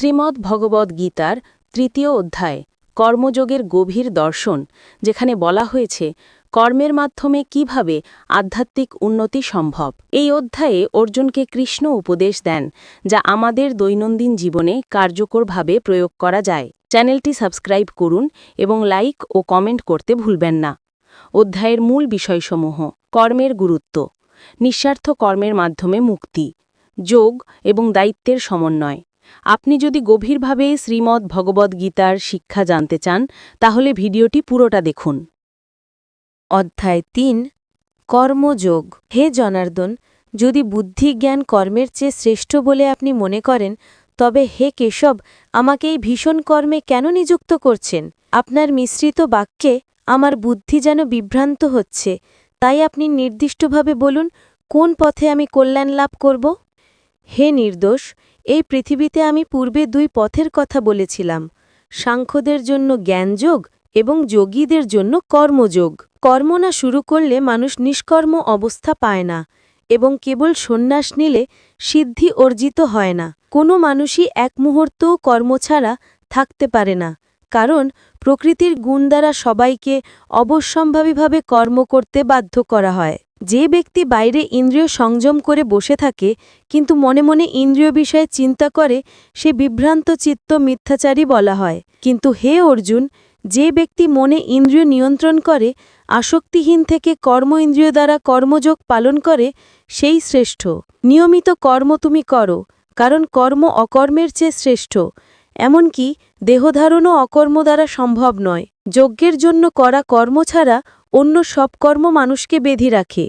শ্রীমদ্ ভগবদ্ গীতার তৃতীয় অধ্যায়, কর্মযোগের গভীর দর্শন, যেখানে বলা হয়েছে, কর্মের মাধ্যমে কীভাবে আধ্যাত্মিক উন্নতি সম্ভব। এই অধ্যায়ে অর্জুনকে কৃষ্ণ উপদেশ দেন, যা আমাদের দৈনন্দিন জীবনে কার্যকরভাবে প্রয়োগ করা যায়। চ্যানেলটি সাবস্ক্রাইব করুন এবং লাইক ও কমেন্ট করতে ভুলবেন না। অধ্যায়ের মূল বিষয়সমূহ, কর্মের গুরুত্ব, নিঃস্বার্থ কর্মের মাধ্যমে মুক্তি, যোগ এবং দায়িত্বের সমন্বয়। আপনি যদি গভীরভাবে শ্রীমদ্ ভগবদ্গীতার শিক্ষা জানতে চান, তাহলে ভিডিওটি পুরোটা দেখুন। অধ্যায় তিন, কর্মযোগ। হে জনার্দন, যদি বুদ্ধি জ্ঞান কর্মের চেয়ে শ্রেষ্ঠ বলে আপনি মনে করেন, তবে হে কেশব, আমাকে এই ভীষণ কর্মে কেন নিযুক্ত করছেন? আপনার মিশ্রিত বাক্যে, আমার বুদ্ধি যেন বিভ্রান্ত হচ্ছে। তাই আপনি নির্দিষ্টভাবে বলুন, কোন পথে আমি কল্যাণ লাভ করব? হে নির্দোষ এই পৃথিবীতে আমি পূর্বে দুই পথের কথা বলেছিলাম, সাংখ্যদের জন্য জ্ঞানযোগ এবং যোগীদের জন্য কর্মযোগ। কর্ম না শুরু করলে মানুষ নিষ্কর্ম অবস্থা পায় না এবং কেবল সন্ন্যাস নিলে সিদ্ধি অর্জিত হয় না। কোনো মানুষই এক মুহূর্তও কর্ম ছাড়া থাকতে পারে না, কারণ প্রকৃতির গুণ দ্বারা সবাইকে অবশ্যম্ভাবীভাবে কর্ম করতে বাধ্য করা হয়। যে ব্যক্তি বাইরে ইন্দ্রিয় সংযম করে বসে থাকে, কিন্তু মনে মনে ইন্দ্রিয় বিষয়ে চিন্তা করে, সে বিভ্রান্ত চিত্ত মিথ্যাচারী বলা হয়। কিন্তু হে অর্জুন, যে ব্যক্তি মনে ইন্দ্রিয় নিয়ন্ত্রণ করে, আসক্তিহীন থেকে কর্ম ইন্দ্রিয় দ্বারা কর্মযোগ পালন করে, সেই শ্রেষ্ঠ। নিয়মিত কর্ম তুমি করো, কারণ কর্ম অকর্মের চেয়ে শ্রেষ্ঠ। এমনকি দেহধারণও অকর্ম দ্বারা সম্ভব নয়। যজ্ঞের জন্য করা কর্ম ছাড়া অন্য সব কর্ম মানুষকে বেঁধি রাখে।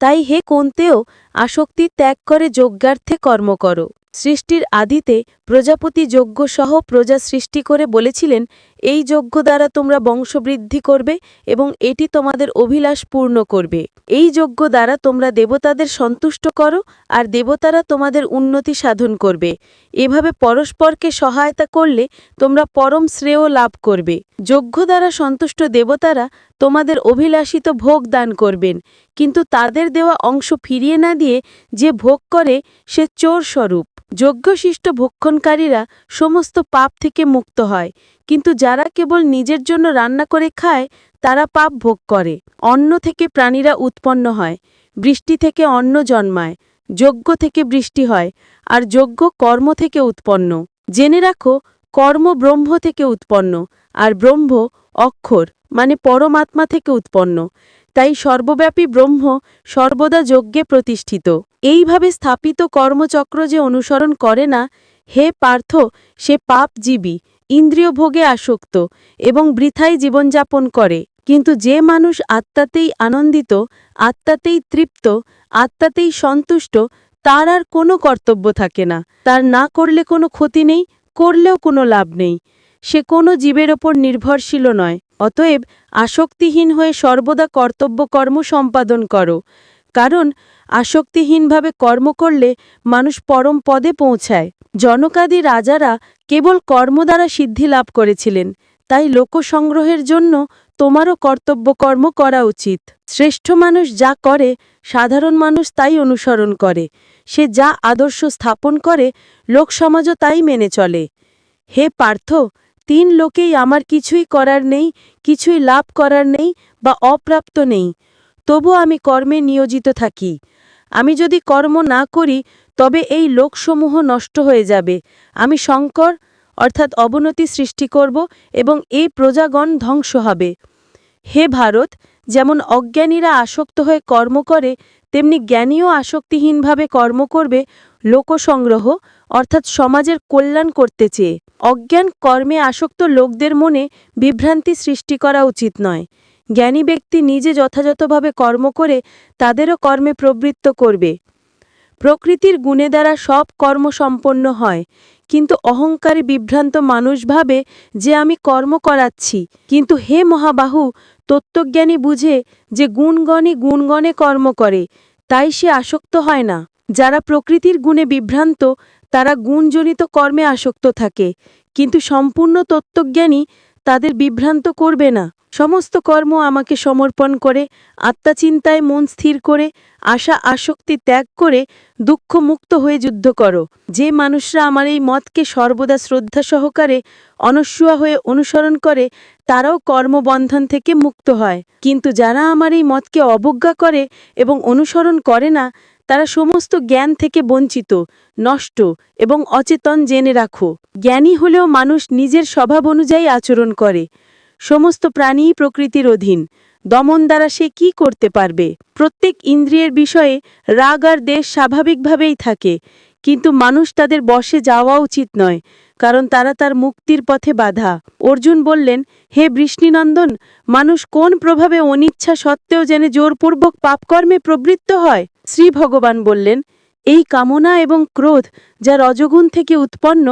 তাই হে কোনতেও আসক্তি ত্যাগ করে যজ্ঞার্থে কর্ম করো। সৃষ্টির আদিতে প্রজাপতি যজ্ঞসহ প্রজা সৃষ্টি করে বলেছিলেন এই যজ্ঞ দ্বারা তোমরা বংশবৃদ্ধি করবে এবং এটি তোমাদের অভিলাষ পূর্ণ করবে। এই যজ্ঞ দ্বারা তোমরা দেবতাদের সন্তুষ্ট করো আর দেবতারা তোমাদের উন্নতি সাধন করবে। এভাবে পরস্পরকে সহায়তা করলে তোমরা পরম শ্রেয় লাভ করবে। যজ্ঞ দ্বারা সন্তুষ্ট দেবতারা তোমাদের অভিলাষিত ভোগ দান করবেন, কিন্তু তাদের দেওয়া অংশ ফিরিয়ে না দিয়ে যে ভোগ করে, সে চোর স্বরূপ যজ্ঞশিষ্ট ভক্ষণকারীরা সমস্ত পাপ থেকে মুক্ত হয়। কিন্তু যারা কেবল নিজের জন্য রান্না করে খায়, তারা পাপ ভোগ করে। অন্ন থেকে প্রাণীরা উৎপন্ন হয়, বৃষ্টি থেকে অন্ন জন্মায়, যজ্ঞ থেকে বৃষ্টি হয়, আর যজ্ঞ কর্ম থেকে উৎপন্ন। জেনে রাখো, কর্ম ব্রহ্ম থেকে উৎপন্ন, আর ব্রহ্ম অক্ষর মানে পরমাত্মা থেকে উৎপন্ন। তাই সর্বব্যাপী ব্রহ্ম সর্বদা যজ্ঞে প্রতিষ্ঠিত। এইভাবে স্থাপিত কর্মচক্র যে অনুসরণ করে না, হে পার্থ, সে পাপজীবী ইন্দ্রিয় ভোগে আসক্ত এবং বৃথাই জীবনযাপন করে। কিন্তু যে মানুষ আত্মাতেই আনন্দিত, আত্মাতেই তৃপ্ত, আত্মাতেই সন্তুষ্ট, তার আর কোনো কর্তব্য থাকে না। তার না করলে কোনো ক্ষতি নেই, করলেও কোনো লাভ নেই। সে কোনো জীবের ওপর নির্ভরশীল নয়। অতএব আসক্তিহীন হয়ে সর্বদা কর্তব্য কর্ম সম্পাদন করো। কারণ আসক্তিহীনভাবে কর্ম করলে মানুষ পরম পদে পৌঁছায়। জনকাদি রাজারা কেবল কর্ম দ্বারা সিদ্ধি লাভ করেছিলেন, তাই লোকসংগ্রহের জন্য তোমারও কর্তব্য কর্ম করা উচিত। শ্রেষ্ঠ মানুষ যা করে, সাধারণ মানুষ তাই অনুসরণ করে। সে যা আদর্শ স্থাপন করে, লোকসমাজও তাই মেনে চলে। হে পার্থ, তিন লোকেই আমার কিছুই করার নেই, কিছুই লাভ করার নেই বা অপ্রাপ্ত নেই। তবু আমি কর্মে নিয়োজিত থাকি। আমি যদি কর্ম না করি, তবে এই লোকসমূহ নষ্ট হয়ে যাবে। আমি শঙ্কর, অর্থাৎ অবনতি সৃষ্টি করব এবং এই প্রজাগণ ধ্বংস হবে। হে ভারত, যেমন অজ্ঞানীরা আসক্ত হয়ে কর্ম করে, তেমনি জ্ঞানীও আসক্তিহীনভাবে কর্ম করবে লোকসংগ্রহ, অর্থাৎ সমাজের কল্যাণ করতে চেয়ে। অজ্ঞান কর্মে আসক্ত লোকদের মনে বিভ্রান্তি সৃষ্টি করা উচিত নয়। জ্ঞানী ব্যক্তি নিজে যথাযথভাবে কর্ম করে তাদেরও কর্মে প্রবৃত্ত করবে। প্রকৃতির গুণে দ্বারা সব কর্ম সম্পন্ন হয়। কিন্তু অহংকারী বিভ্রান্ত মানুষ ভাবে, যে আমি কর্ম করাচ্ছি। কিন্তু হে মহাবাহু, তত্ত্বজ্ঞানী বুঝে যে গুণগণে গুণগণে কর্ম করে, তাই সে আসক্ত হয় না। যারা প্রকৃতির গুণে বিভ্রান্ত, তারা গুণজনিত কর্মে আসক্ত থাকে। কিন্তু সম্পূর্ণ তত্ত্বজ্ঞানী তাদের বিভ্রান্ত করবে না। সমস্ত কর্ম আমাকে সমর্পণ করে আত্মাচিন্তায় মন স্থির করে, আশা আসক্তি ত্যাগ করে, দুঃখ মুক্ত হয়ে যুদ্ধ করো। যে মানুষরা আমার এই মতকে সর্বদা শ্রদ্ধা সহকারে, অনস্যুয়া হয়ে অনুসরণ করে, তারাও কর্মবন্ধন থেকে মুক্ত হয়। কিন্তু যারা আমার এই মতকে অবজ্ঞা করে এবং অনুসরণ করে না, তারা সমস্ত জ্ঞান থেকে বঞ্চিত, নষ্ট এবং অচেতন জেনে রাখো। জ্ঞানী হলেও মানুষ নিজের স্বভাব অনুযায়ী আচরণ করে। সমস্ত প্রাণীই প্রকৃতির অধীন। দমন দ্বারা সে কি করতে পারবে? প্রত্যেক ইন্দ্রিয়ের বিষয়ে রাগ আর দেশ স্বাভাবিকভাবেই থাকে। কিন্তু মানুষ তাদের বশে যাওয়া উচিত নয়, কারণ তারা তার মুক্তির পথে বাধা। অর্জুন বললেন, হে বৃষ্ণিনন্দন, মানুষ কোন প্রভাবে অনিচ্ছা সত্ত্বেও যেন জোরপূর্বক পাপকর্মে প্রবৃত্ত হয়? শ্রী ভগবান বললেন, এই কামনা এবং ক্রোধ যা রজগুণ থেকে উৎপন্ন,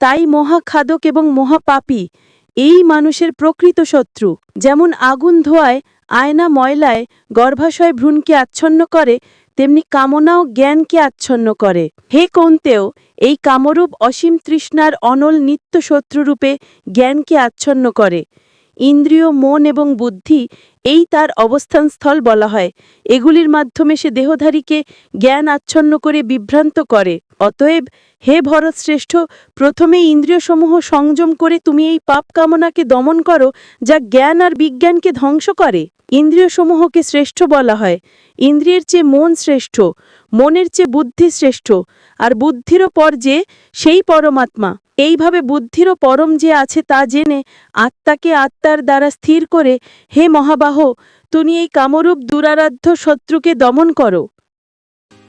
তাই মহাখাদক এবং মহাপাপী। এই মানুষের প্রকৃত শত্রু। যেমন আগুন ধোয়ায়, আয়না ময়লায় গর্ভাশয় ভ্রূণকে আচ্ছন্ন করে, তেমনি কামনাও জ্ঞানকে আচ্ছন্ন করে। হে কন্তেও, এই কামরূপ অসীম তৃষ্ণার অনল নিত্য শত্রুরূপে জ্ঞানকে আচ্ছন্ন করে। ইন্দ্রিয়, মন এবং বুদ্ধি এই তার অবস্থানস্থল বলা হয়। এগুলির মাধ্যমে সে দেহধারীকে জ্ঞান আচ্ছন্ন করে বিভ্রান্ত করে। অতএব, হে ভরতশ্রেষ্ঠ প্রথমে ইন্দ্রিয়সমূহ সংযম করে তুমি এই পাপ কামনাকে দমন করো, যা জ্ঞান আর বিজ্ঞানকে ধ্বংস করে। ইন্দ্রিয়সমূহকে শ্রেষ্ঠ বলা হয়। ইন্দ্রিয়ের চেয়ে মন শ্রেষ্ঠ, মনের চেয়ে বুদ্ধি শ্রেষ্ঠ, আর বুদ্ধিরও পর যে, সেই পরমাত্মা। এইভাবে বুদ্ধিরও পরম যে আছে তা জেনে আত্মাকে আত্মার দ্বারা স্থির করে, হে মহাবাহ তুমি এই কামরূপ দুরারাধ্য শত্রুকে দমন করো।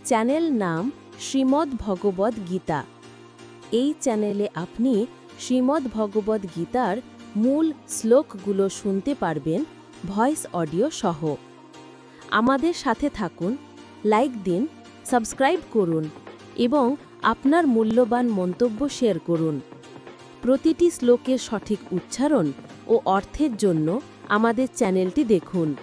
চ্যানেল নাম শ্রীমদ্ ভগবদ গীতা। এই চ্যানেলে আপনি শ্রীমদ্ ভগবদ গীতার মূল শ্লোকগুলো শুনতে পারবেন ভয়েস অডিও সহ। আমাদের সাথে থাকুন, লাইক দিন, সাবস্ক্রাইব করুন এবং আপনার মূল্যবান মন্তব্য শেয়ার করুন। প্রতিটি শ্লোকের সঠিক উচ্চারণ ও অর্থের জন্য আমাদের চ্যানেলটি দেখুন।